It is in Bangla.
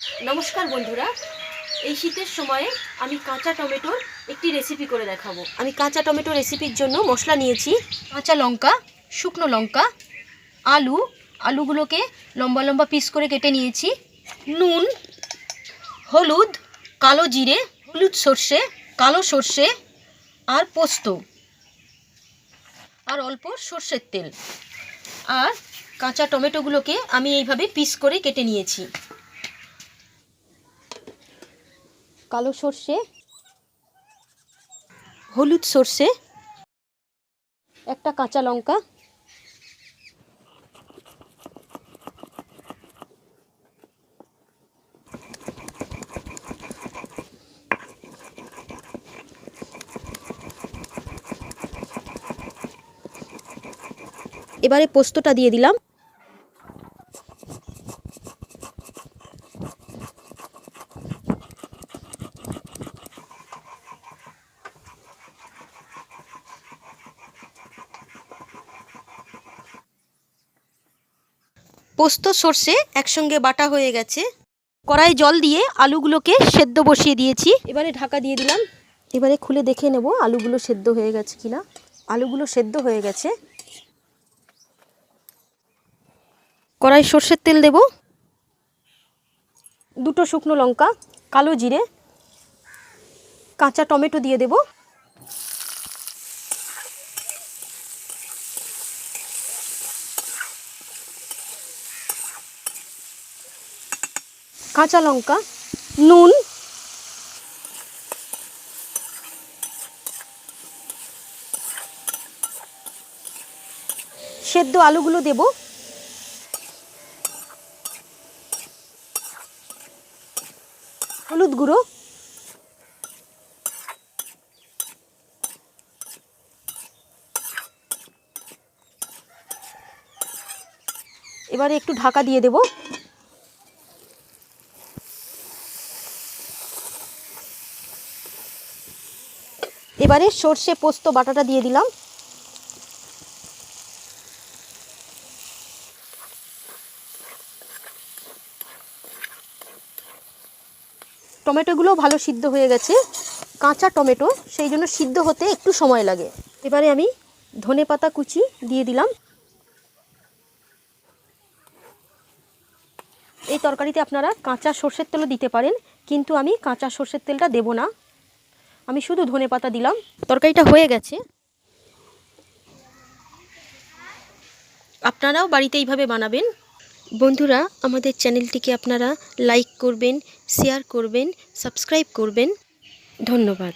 নমস্কার বন্ধুরা, এই শীতের সময়ে আমি কাঁচা টমেটোর একটি রেসিপি করে দেখাবো। আমি কাঁচা টমেটো রেসিপির জন্য মশলা নিয়েছি, কাঁচা লঙ্কা, শুকনো লঙ্কা, আলু, আলুগুলোকে লম্বা লম্বা পিস করে কেটে নিয়েছি, নুন, হলুদ, কালো জিরে, হলুদ সর্ষে, কালো সর্ষে আর পোস্ত আর অল্প সর্ষের তেল। আর কাঁচা টমেটোগুলোকে আমি এইভাবে পিস করে কেটে নিয়েছি। কালো সর্ষে হলুদ সর্ষে একটা কাঁচা লঙ্কা এবারে পোস্তটা দিয়ে দিলাম। পোস্ত সর্ষে একসঙ্গে বাটা হয়ে গেছে। কড়াই জল দিয়ে আলুগুলোকে সেদ্ধ বসিয়ে দিয়েছি। এবারে ঢাকা দিয়ে দিলাম। এবারে খুলে দেখে নেব আলুগুলো সেদ্ধ হয়ে গেছে কিনা। আলুগুলো সেদ্ধ হয়ে গেছে। কড়াই সর্ষের তেল দেব। দুটো শুকনো লঙ্কা, কালো জিরে, কাঁচা টমেটো দিয়ে দেব। কাঁচা লঙ্কা নুন সেদ্ধ আলুগুলো দেব। হলুদ গুঁড়ো। এবারে একটু ঢাকা দিয়ে দেবো। এবারে সর্ষে পোস্ত বাটাটা দিয়ে দিলাম। টমেটোগুলো ভালো সিদ্ধ হয়ে গেছে, কাঁচা টমেটো, সেই জন্য সিদ্ধ হতে একটু সময় লাগে। এবারে আমি ধনে পাতা কুচি দিয়ে দিলাম। এই তরকারিতে আপনারা কাঁচা সর্ষের তেলও দিতে পারেন, কিন্তু আমি কাঁচা সর্ষের তেলটা দেব না। আমি শুধু ধনে পাতা দিলাম। তরকারিটা হয়ে গেছে। আপনারাও বাড়িতে এইভাবে বানাবেন। বন্ধুরা, আমাদের চ্যানেলটিকে আপনারা লাইক করবেন শেয়ার করবেন সাবস্ক্রাইব করবেন। ধন্যবাদ।